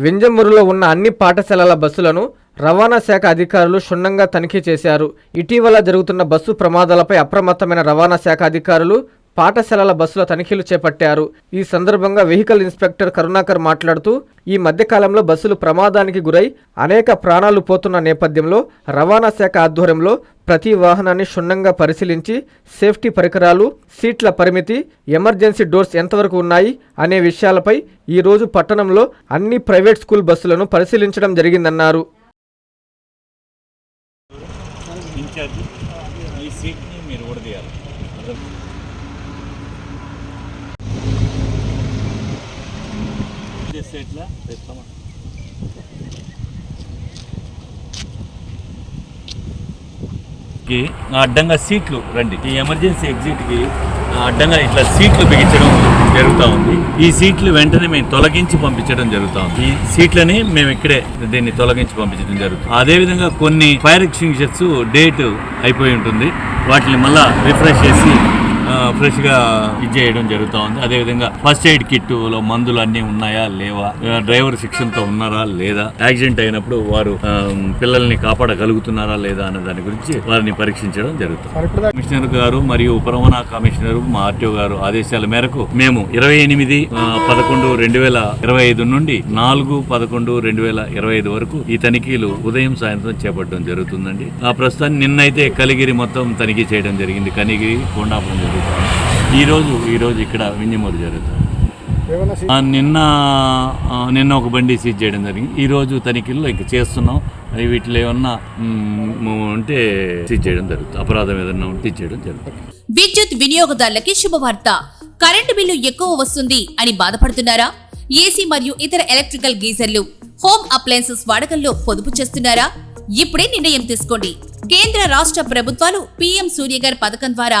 వెంజమూరులో ఉన్న అన్ని పాఠశాలల బస్సులను రవాణా శాఖ అధికారులు క్షుణ్ణంగా తనిఖీ చేశారు. ఇటీవల జరుగుతున్న బస్సు ప్రమాదాలపై అప్రమత్తమైన రవాణా శాఖ అధికారులు పాఠశాలల బస్సుల తనిఖీలు చేపట్టారు. ఈ సందర్భంగా వెహికల్ ఇన్స్పెక్టర్ కరుణాకర్ మాట్లాడుతూ ఈ మధ్యకాలంలో బస్సులు ప్రమాదానికి గురై అనేక ప్రాణాలు పోతున్న నేపథ్యంలో రవాణా శాఖ ఆధ్వర్యంలో ప్రతి వాహనాన్ని క్షుణ్ణంగా పరిశీలించి సేఫ్టీ పరికరాలు సీట్ల పరిమితి ఎమర్జెన్సీ డోర్స్ ఎంతవరకు ఉన్నాయి అనే విషయాలపై ఈరోజు పట్టణంలో అన్ని ప్రైవేట్ స్కూల్ బస్సులను పరిశీలించడం జరిగిందన్నారు. ఇన్ఛార్జ్ ఈ సీట్ని మీరు ఊడదీయాలి చేస్తే తెస్తామా? కి అడ్డంగా సీట్లు రండి. ఈ ఎమర్జెన్సీ ఎగ్జిట్కి అడ్డంగా ఇట్లా సీట్లు బిగించడం జరుగుతూ ఉంది. ఈ సీట్లు వెంటనే మేము తొలగించి పంపించడం జరుగుతూ ఉంది. ఈ సీట్లని మేము ఇక్కడే దీన్ని తొలగించి పంపించడం జరుగుతుంది. అదేవిధంగా కొన్ని ఫైర్ ఎక్స్టింగ్షర్స్ డేట్ అయిపోయి ఉంటుంది. వాటిని మళ్ళా రిఫ్రెష్ చేసి ఫ్రెష్గా ఇది చేయడం జరుగుతూ ఉంది అదేవిధంగా ఫస్ట్ ఎయిడ్ కిట్లో మందులు అన్నీ ఉన్నాయా? లేవా? డ్రైవర్ శిక్షణతో ఉన్నారా? లేదా? యాక్సిడెంట్ అయినప్పుడు వారు పిల్లల్ని కాపాడగలుగుతున్నారా? లేదా? అనే దాని గురించి వారిని పరీక్షించడం జరుగుతుంది. కమిషనర్ గారు మరియు ఉప రవాణా కమిషనర్ మా ఆర్టీఓ గారు ఆదేశాల మేరకు మేము ఇరవై ఎనిమిది పదకొండు రెండు వేల ఇరవై ఐదు నుండి నాలుగు పదకొండు రెండు వేల ఇరవై ఐదు వరకు ఈ తనిఖీలు ఉదయం సాయంత్రం చేపట్టడం జరుగుతుందండి. ఆ ప్రస్తుతాన్ని నిన్నైతే కలిగిరి మొత్తం తనిఖీ చేయడం జరిగింది. కనిగిరి కొండాపురం జరుగుతుంది. ఈ రోజు ఈ రోజు ఇక్కడ వింజమూరు జరుగుతుంది. నిన్న నిన్న ఒక బండి సీజ్ చేయడం జరిగింది. ఈ రోజు తనిఖీల్లో ఇంక చేస్తున్నాం. వీటిలో ఏమన్నా ఉంటే సీజ్ చేయడం జరుగుతుంది. అపరాధం ఏదన్నా ఉంటే చేయడం జరుగుతుంది. విద్యుత్ వినియోగదారులకి శుభవార్త. కరెంటు బిల్లు ఎక్కువ వస్తుంది అని బాధపడుతున్నారా? ఏసీ మరియు ఇతర ఎలక్ట్రికల్ గీజర్లు హోమ్ అప్లయన్సెస్ వాడకంలో పొదుపు చేస్తున్నారా? ఇప్పుడే నిర్ణయం తీసుకోండి. కేంద్ర రాష్ట్ర ప్రభుత్వాలు పీఎం సూర్యగర్ పథకం ద్వారా